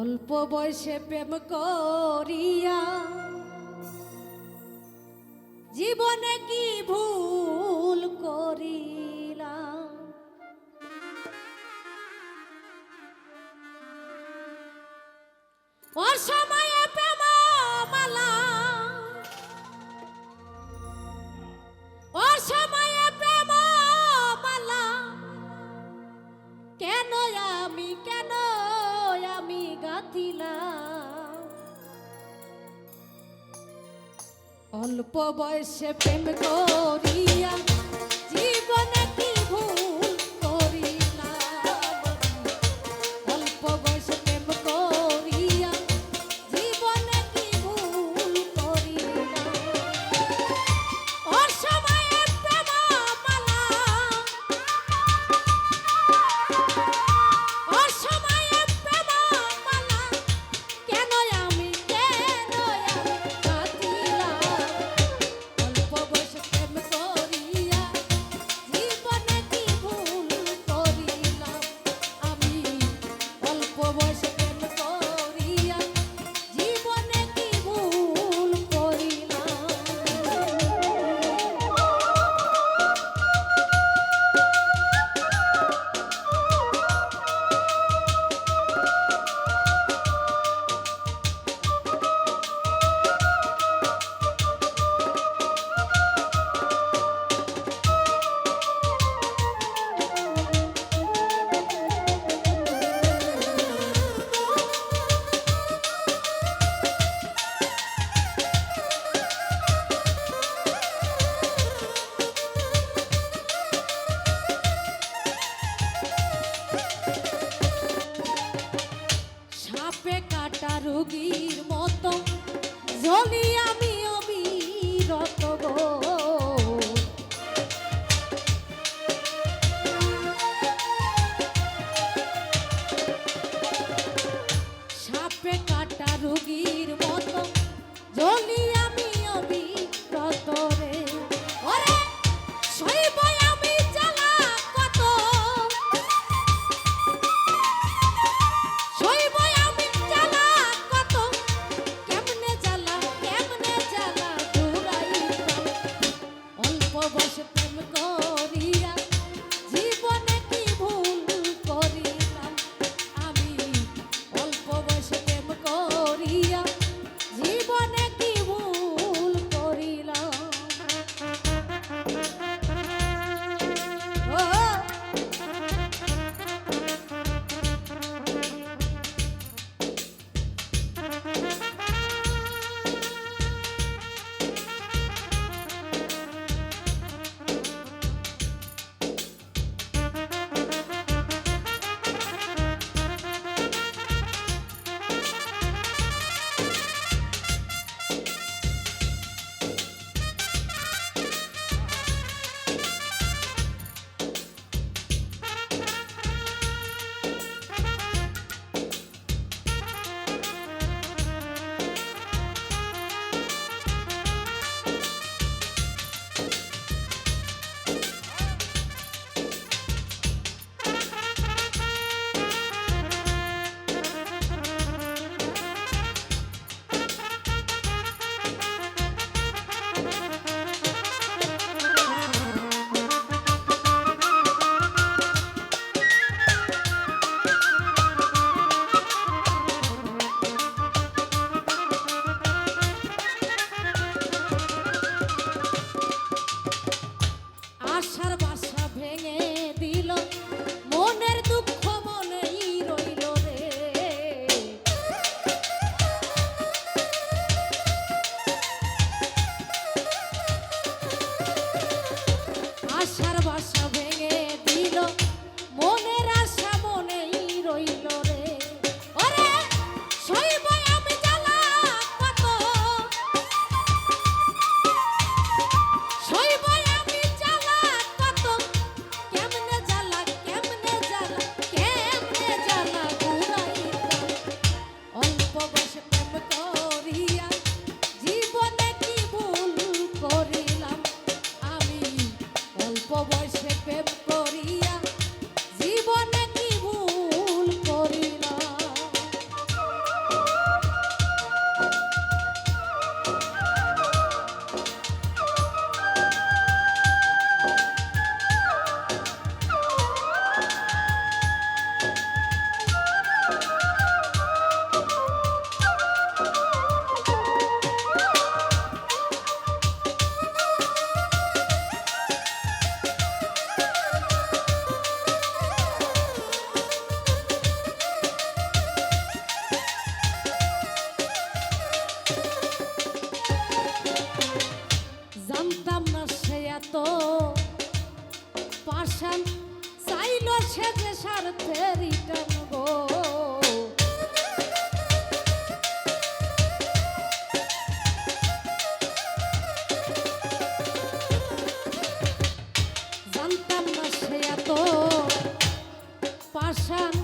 অল্প বয়সে প্রেম করিয়া জীবনে কি অল্প বয়সে প্রেম করিয়া যোগীর মতো জলি time ago. সে যে স্বার্থে রিটার্ন গো জানতাম না সে এত পাশান